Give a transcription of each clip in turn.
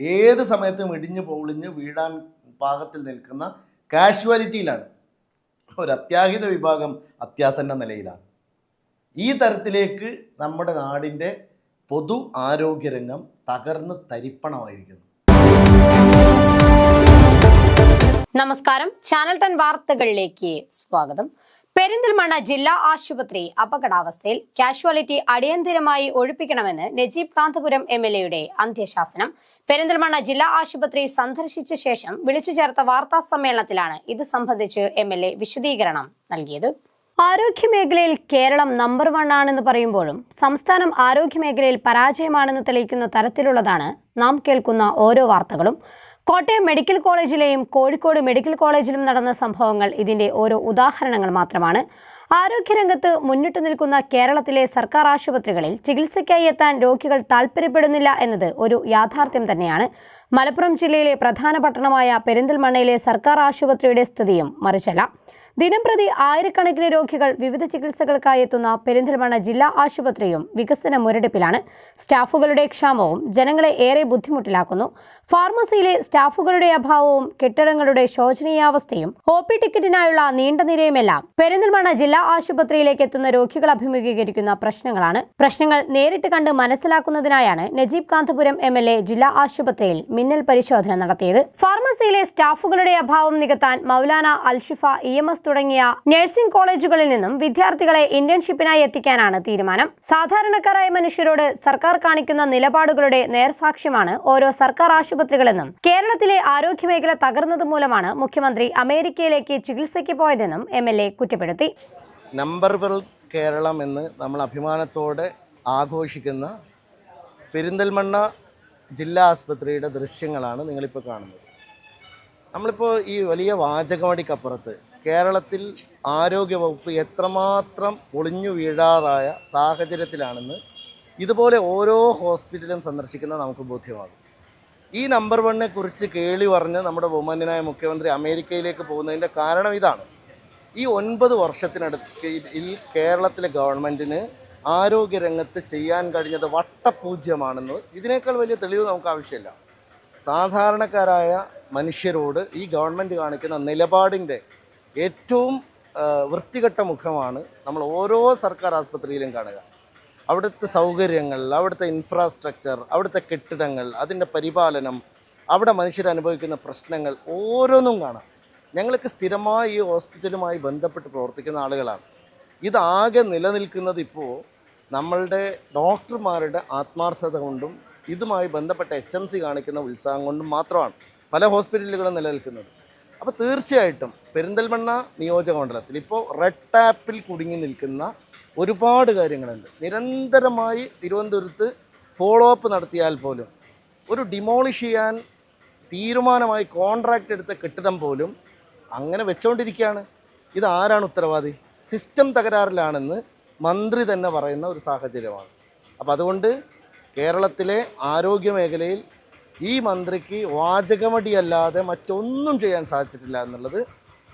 ഏത് സമയത്തും ഇടിഞ്ഞു പൊളിഞ്ഞ് വീഴാൻ പാകത്തിൽ നിൽക്കുന്ന കാഷ്വാലിറ്റിയിലാണ്. ഒരു അത്യാഹിത വിഭാഗം അത്യാസന്ന നിലയിലാണ്. ഈ തരത്തിലേക്ക് നമ്മുടെ നാടിന്റെ പൊതു ആരോഗ്യരംഗം തകർന്ന് തരിപ്പണമായിരിക്കുന്നു. നമസ്കാരം. ചാനൽ ടെൻ വാർത്തകളിലേക്ക് സ്വാഗതം. പെരിന്തൽമണ്ണ ജില്ലാ ആശുപത്രി അപകടാവസ്ഥയിൽ കാഷ്വാലിറ്റി അടിയന്തിരമായി ഒഴിപ്പിക്കണമെന്ന് നജീബ് കാന്തപുരം എം എൽ എയുടെ അന്ത്യശാസനം. പെരിന്തൽമണ്ണ ജില്ലാ ആശുപത്രി സന്ദർശിച്ച ശേഷം വിളിച്ചു ചേർത്ത വാർത്താ സമ്മേളനത്തിലാണ് ഇത് സംബന്ധിച്ച് എം എൽ എ വിശദീകരണം നൽകിയത്. ആരോഗ്യമേഖലയിൽ കേരളം നമ്പർ വൺ ആണെന്ന് പറയുമ്പോഴും സംസ്ഥാനം ആരോഗ്യമേഖലയിൽ പരാജയമാണെന്ന് തെളിയിക്കുന്ന തരത്തിലുള്ളതാണ് നാം കേൾക്കുന്ന ഓരോ വാർത്തകളും. കോട്ടയം മെഡിക്കൽ കോളേജിലെയും കോഴിക്കോട് മെഡിക്കൽ കോളേജിലും നടന്ന സംഭവങ്ങൾ ഇതിന്റെ ഓരോ ഉദാഹരണങ്ങൾ മാത്രമാണ്. ആരോഗ്യരംഗത്ത് മുന്നിട്ട് നിൽക്കുന്ന കേരളത്തിലെ സർക്കാർ ആശുപത്രികളിൽ ചികിത്സയ്ക്കായി എത്താൻ രോഗികൾ താൽപ്പര്യപ്പെടുന്നില്ല എന്നത് ഒരു യാഥാർത്ഥ്യം തന്നെയാണ്. മലപ്പുറം ജില്ലയിലെ പ്രധാന പട്ടണമായ പെരിന്തൽമണ്ണയിലെ സർക്കാർ ആശുപത്രിയുടെ സ്ഥിതിയും മറിച്ചല്ല. ദിനംപ്രതി ആയിരക്കണക്കിന് രോഗികൾ വിവിധ ചികിത്സകൾക്കായി എത്തുന്ന പെരിന്തൽമണ്ണ ജില്ലാ ആശുപത്രിയും വികസന മുരടിപ്പിലാണ്. സ്റ്റാഫുകളുടെ ക്ഷാമവും ജനങ്ങളെ ഏറെ ബുദ്ധിമുട്ടിലാക്കുന്നു. ഫാർമസിയിലെ സ്റ്റാഫുകളുടെ അഭാവവും കെട്ടിടങ്ങളുടെ ശോചനീയാവസ്ഥയും ഒ പി ടിക്കറ്റിനായുള്ള നീണ്ട നിരയുമെല്ലാം പെരിന്തൽമണ്ണ ജില്ലാ ആശുപത്രിയിലേക്ക് എത്തുന്ന രോഗികൾ അഭിമുഖീകരിക്കുന്ന പ്രശ്നങ്ങളാണ്. പ്രശ്നങ്ങൾ നേരിട്ട് കണ്ട് മനസ്സിലാക്കുന്നതിനായാണ് Najeeb Kanthapuram M L A ജില്ലാ ആശുപത്രിയിൽ മിന്നൽ പരിശോധന നടത്തിയത്. ഫാർമസിയിലെ സ്റ്റാഫുകളുടെ അഭാവം നികത്താൻ Maulana Alshifa E M S തുടങ്ങിയ നഴ്സിംഗ് കോളേജുകളിൽ നിന്നും വിദ്യാർത്ഥികളെ ഇന്റേൺഷിപ്പിനായി എത്തിക്കാനാണ് തീരുമാനം. സാധാരണക്കാരായ മനുഷ്യരോട് സർക്കാർ കാണിക്കുന്ന നിലപാടുകളുടെ നേർസാക്ഷ്യമാണ് ഓരോ സർക്കാർ ആശുപത്രികളെന്നും കേരളത്തിലെ ആരോഗ്യമേഖല തകർന്നത് മൂലമാണ് മുഖ്യമന്ത്രി അമേരിക്കയിലേക്ക് ചികിത്സയ്ക്ക് പോയതെന്നും എം എൽ എ കുറ്റപ്പെടുത്തി. നമ്പർ കേരളം എന്ന് നമ്മൾ അഭിമാനത്തോടെ ആഘോഷിക്കുന്ന പെരിന്തൽമണ്ണ ജില്ലാ ആസ്പത്രിയുടെ ദൃശ്യങ്ങളാണ് നിങ്ങളിപ്പോൾ കാണുന്നത്. നമ്മളിപ്പോൾ ഈ വലിയ വാചകമടിക്കപ്പുറത്ത് കേരളത്തിൽ ആരോഗ്യവകുപ്പ് എത്രമാത്രം ഒളിഞ്ഞു വീഴാറായ സാഹചര്യത്തിലാണെന്ന് ഇതുപോലെ ഓരോ ഹോസ്പിറ്റലും സന്ദർശിക്കുന്ന നമുക്ക് ബോധ്യമാകും. ഈ നമ്പർ വണ്ണിനെ കുറിച്ച് കേളി പറഞ്ഞ് നമ്മുടെ ബഹുമാന്യനായ മുഖ്യമന്ത്രി അമേരിക്കയിലേക്ക് പോകുന്നതിന്റെ കാരണം ഇതാണ്. ഈ ഒൻപത് വർഷത്തിനടുത്ത് ഈ കേരളത്തിലെ ഗവൺമെന്റിന് ആരോഗ്യരംഗത്ത് ചെയ്യാൻ കഴിഞ്ഞത് വട്ടപൂജ്യമാണെന്ന് ഇതിനേക്കാൾ വലിയ തെളിവ് നമുക്ക് ആവശ്യമില്ല. സാധാരണക്കാരായ മനുഷ്യരോട് ഈ ഗവൺമെന്റ് കാണിക്കുന്ന നിലപാടിന്റെ ഏറ്റവും വൃത്തികെട്ട മുഖമാണ് നമ്മൾ ഓരോ സർക്കാർ ആസ്പത്രിയിലും കാണുക. അവിടുത്തെ സൗകര്യങ്ങൾ അവിടുത്തെ ഇൻഫ്രാസ്ട്രക്ചർ അവിടുത്തെ കെട്ടിടങ്ങൾ അതിന്റെ പരിപാലനം അവിടെ മനുഷ്യർ അനുഭവിക്കുന്ന പ്രശ്നങ്ങൾ ഓരോന്നും കാണാം. ഞങ്ങൾക്ക് സ്ഥിരമായി ഈ ഹോസ്പിറ്റലുമായി ബന്ധപ്പെട്ട് പ്രവർത്തിക്കുന്ന ആളുകളാണ്. ഇതാകെ നിലനിൽക്കുന്നത് ഇപ്പോൾ നമ്മളുടെ ഡോക്ടർമാരുടെ ആത്മാർത്ഥത കൊണ്ടും ഇതുമായി ബന്ധപ്പെട്ട എച്ച് എം സി കാണിക്കുന്ന ഉത്സാഹം കൊണ്ടും മാത്രമാണ് പല ഹോസ്പിറ്റലുകളും നിലനിൽക്കുന്നത്. അപ്പോൾ തീർച്ചയായിട്ടും പെരിന്തൽമണ്ണ നിയോജകമണ്ഡലത്തിൽ ഇപ്പോൾ റെഡ് ടാപ്പിൽ കുടുങ്ങി നിൽക്കുന്ന ഒരുപാട് കാര്യങ്ങളുണ്ട്. നിരന്തരമായി തിരുവനന്തപുരത്ത് ഫോളോ അപ്പ് നടത്തിയാൽ പോലും ഒരു ഡിമോളിഷ് ചെയ്യാൻ തീരുമാനമായി കോൺട്രാക്റ്റ് എടുത്ത കെട്ടിടം പോലും അങ്ങനെ വെച്ചുകൊണ്ടിരിക്കുകയാണ് ഇതാരാണ് ഉത്തരവാദി? സിസ്റ്റം തകരാറിലാണെന്ന് മന്ത്രി തന്നെ പറയുന്ന ഒരു സാഹചര്യമാണ്. അപ്പോൾ അതുകൊണ്ട് കേരളത്തിലെ ആരോഗ്യ മേഖലയിൽ ഈ മന്ത്രിക്ക് വാചകമടിയല്ലാതെ മറ്റൊന്നും ചെയ്യാൻ സാധിച്ചിട്ടില്ല എന്നുള്ളത്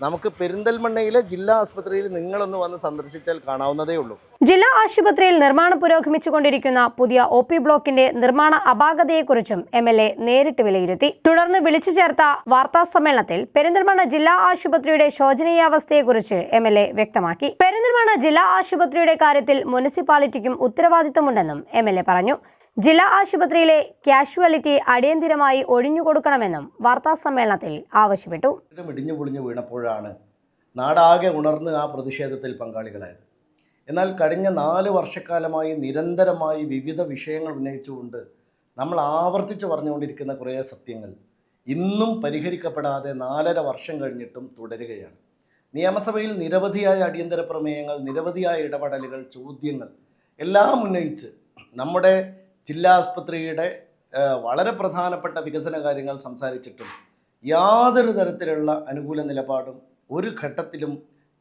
നമുക്ക് പെരിന്തൽമണ്ണയിലെ ജില്ലാ ആശുപത്രിയിൽ നിങ്ങളൊന്ന് വന്ന് സന്ദർശിച്ചാൽ കാണാവുന്നതേ ഉള്ളൂ. ജില്ലാ ആശുപത്രിയിൽ നിർമ്മാണം പുരോഗമിച്ചുകൊണ്ടിരിക്കുന്ന പുതിയ ഒ പി ബ്ലോക്കിന്റെ നിർമ്മാണ അപാകതയെക്കുറിച്ചും എം എൽ എ നേരിട്ട് വിലയിരുത്തി. തുടർന്ന് വിളിച്ചു ചേർത്ത വാർത്താ സമ്മേളനത്തിൽ പെരിന്തൽമണ്ണ ജില്ലാ ആശുപത്രിയുടെ ശോചനീയാവസ്ഥയെക്കുറിച്ച് എം എൽ എ വ്യക്തമാക്കി. പെരിന്തൽമണ്ണ ജില്ലാ ആശുപത്രിയുടെ കാര്യത്തിൽ മുനിസിപ്പാലിറ്റിക്കും ഉത്തരവാദിത്തമുണ്ടെന്നും എം എൽ എ പറഞ്ഞു. ജില്ലാ ആശുപത്രിയിലെ കാഷ്വാലിറ്റി അടിയന്തിരമായി ഒഴിഞ്ഞുകൊടുക്കണമെന്നും വാർത്താ സമ്മേളനത്തിൽ ആവശ്യപ്പെട്ടു. ഇടിഞ്ഞു പൊളിഞ്ഞു വീണപ്പോഴാണ് നാടാകെ ഉണർന്ന് ആ പ്രതിഷേധത്തിൽ പങ്കാളികളായത്. എന്നാൽ കഴിഞ്ഞ നാല് വർഷക്കാലമായി നിരന്തരമായി വിവിധ വിഷയങ്ങൾ ഉന്നയിച്ചുകൊണ്ട് നമ്മൾ ആവർത്തിച്ച് പറഞ്ഞുകൊണ്ടിരിക്കുന്ന കുറേ സത്യങ്ങൾ ഇന്നും പരിഹരിക്കപ്പെടാതെ നാലര വർഷം കഴിഞ്ഞിട്ടും തുടരുകയാണ്. നിയമസഭയിൽ നിരവധിയായ അടിയന്തര പ്രമേയങ്ങൾ നിരവധിയായ ഇടപെടലുകൾ ചോദ്യങ്ങൾ എല്ലാം ഉന്നയിച്ച് നമ്മുടെ ജില്ലാ ആസ്പത്രിയുടെ വളരെ പ്രധാനപ്പെട്ട വികസന കാര്യങ്ങൾ സംസാരിച്ചിട്ടും യാതൊരു തരത്തിലുള്ള അനുകൂല നിലപാടും ഒരു ഘട്ടത്തിലും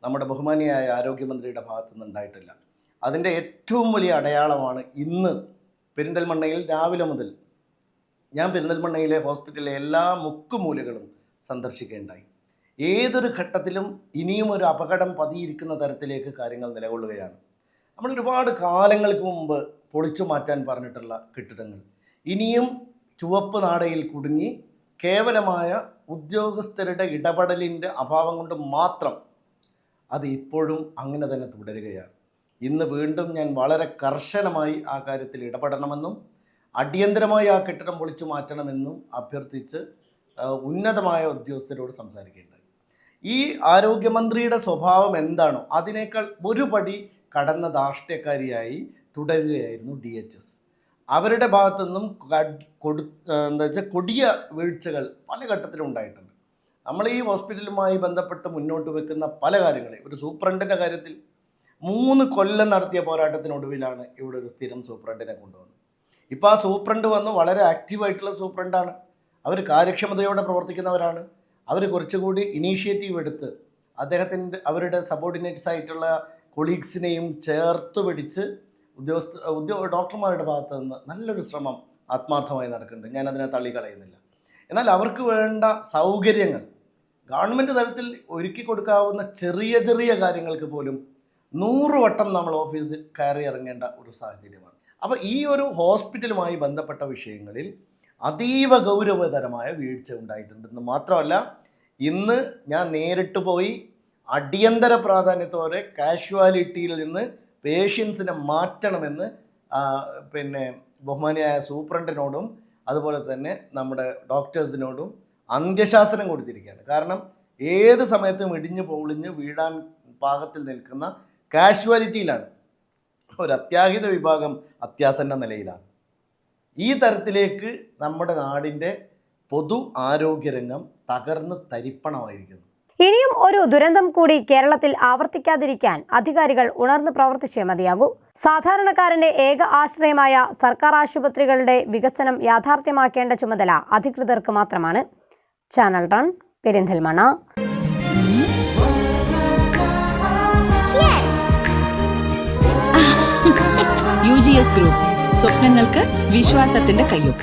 നമ്മുടെ ബഹുമാനിയായ ആരോഗ്യമന്ത്രിയുടെ ഭാഗത്തു നിന്നുണ്ടായിട്ടില്ല അതിന്റെ ഏറ്റവും വലിയ അടയാളമാണ് ഇന്ന് പെരിന്തൽമണ്ണയിൽ രാവിലെ മുതൽ ഞാൻ പെരിന്തൽമണ്ണയിലെ ഹോസ്പിറ്റലിലെ എല്ലാ മുക്കുമൂലകളും സന്ദർശിക്കേണ്ടായി ഏതൊരു ഘട്ടത്തിലും ഇനിയും ഒരു അപകടം പതിയിരിക്കുന്ന തരത്തിലേക്ക് കാര്യങ്ങൾ നിലകൊള്ളുകയാണ്. നമ്മൾ ഒരുപാട് കാലങ്ങൾക്ക് മുമ്പ് പൊളിച്ചു മാറ്റാൻ പറഞ്ഞിട്ടുള്ള കെട്ടിടങ്ങൾ. ഇനിയും ചുവപ്പ് നാടയിൽ കുടുങ്ങി കേവലമായ ഉദ്യോഗസ്ഥരുടെ ഇടപെടലിന്റെ അഭാവം കൊണ്ട് മാത്രം അത് ഇപ്പോഴും അങ്ങനെ തന്നെ തുടരുകയാണ്. ഇന്ന് വീണ്ടും ഞാൻ വളരെ കർശനമായി ആ കാര്യത്തിൽ ഇടപെടണമെന്നും അടിയന്തരമായി ആ കെട്ടിടം പൊളിച്ചു മാറ്റണമെന്നും അഭ്യർത്ഥിച്ച് ഉന്നതമായ ഉദ്യോഗസ്ഥരോട് സംസാരിക്കേണ്ടത്. ഈ ആരോഗ്യമന്ത്രിയുടെ സ്വഭാവം എന്താണോ അതിനേക്കാൾ ഒരു പടി കടന്ന ധാർഷ്ട്യക്കാരിയായി തുടരുകയായിരുന്നു ഡി എച്ച് എസ് അവരുടെ ഭാഗത്തു നിന്നും കൊടു എന്താ വെച്ചാൽ കൊടിയ വീഴ്ചകൾ പല ഘട്ടത്തിലും ഉണ്ടായിട്ടുണ്ട് നമ്മൾ ഈ ഹോസ്പിറ്റലുമായി ബന്ധപ്പെട്ട് മുന്നോട്ട് വെക്കുന്ന പല കാര്യങ്ങളെ ഒരു സൂപ്രണ്ടിന്റെ കാര്യത്തിൽ മൂന്ന് കൊല്ലം നടത്തിയ പോരാട്ടത്തിനൊടുവിലാണ് ഇവിടെ ഒരു സ്ഥിരം സൂപ്രണ്ടിനെ കൊണ്ടുവന്നത്. ഇപ്പോൾ ആ സൂപ്രണ്ട് വന്ന് വളരെ ആക്റ്റീവായിട്ടുള്ള സൂപ്രണ്ടാണ്. അവർ കാര്യക്ഷമതയോടെ പ്രവർത്തിക്കുന്നവരാണ്. അവർ കുറച്ചുകൂടി ഇനീഷ്യേറ്റീവ് എടുത്ത് അദ്ദേഹത്തിന്റെ അവരുടെ സബോർഡിനേറ്റ്സ് ആയിട്ടുള്ള കൊളീഗ്സിനെയും ചേർത്ത് പിടിച്ച് ഉദ്യോഗസ്ഥ ഉദ്യോ ഡോക്ടർമാരുടെ ഭാഗത്ത് നിന്ന് നല്ലൊരു ശ്രമം ആത്മാർത്ഥമായി നടക്കുന്നുണ്ട്. ഞാൻ അതിനെ തള്ളിക്കളയുന്നില്ല. എന്നാൽ അവർക്ക് വേണ്ട സൗകര്യങ്ങൾ ഗവൺമെന്റ് തലത്തിൽ ഒരുക്കി കൊടുക്കാവുന്ന ചെറിയ ചെറിയ കാര്യങ്ങൾക്ക് പോലും നൂറ് വട്ടം നമ്മൾ ഓഫീസിൽ കയറി ഇറങ്ങേണ്ട ഒരു സാഹചര്യമാണ്. അപ്പോൾ ഈ ഒരു ഹോസ്പിറ്റലുമായി ബന്ധപ്പെട്ട വിഷയങ്ങളിൽ അതീവ ഗൗരവതരമായ വീഴ്ച ഉണ്ടായിട്ടുണ്ടെന്ന് മാത്രമല്ല ഇന്ന് ഞാൻ നേരിട്ട് പോയി അടിയന്തര പ്രാധാന്യത്തോടെ കാഷ്വാലിറ്റിയിൽ നിന്ന് പേഷ്യൻസിനെ മാറ്റണമെന്ന് പിന്നെ ബഹുമാനിയായ സൂപ്രണ്ടിനോടും അതുപോലെ തന്നെ നമ്മുടെ ഡോക്ടേഴ്സിനോടും അന്ത്യശാസനം കൊടുത്തിരിക്കുകയാണ്. കാരണം ഏത് സമയത്തും ഇടിഞ്ഞു പൊളിഞ്ഞ് വീഴാൻ പാകത്തിൽ നിൽക്കുന്ന കാഷ്വാലിറ്റിയിലാണ്. ഒരു അത്യാഹിത വിഭാഗം അത്യാസന്ന നിലയിലാണ്. ഈ തരത്തിലേക്ക് നമ്മുടെ നാടിന്റെ പൊതു ആരോഗ്യരംഗം തകർന്ന് തരിപ്പണമായിരിക്കുന്നു. ഒരു ദുരന്തം കൂടി കേരളത്തിൽ ആവർത്തിക്കാതിരിക്കാൻ അധികാരികൾ ഉണർന്ന് പ്രവർത്തിച്ചേ മതിയാകൂ. സാധാരണക്കാരന്റെ ഏക ആശ്രയമായ സർക്കാർ ആശുപത്രികളുടെ വികസനം യാഥാർത്ഥ്യമാക്കേണ്ട ചുമതല അധികൃതർക്ക് മാത്രമാണ്. Channel run Perinthalmanna. U G S group. സ്വപ്നങ്ങൾക്ക് വിശ്വാസത്തിന്റെ കയ്യൊപ്പ്.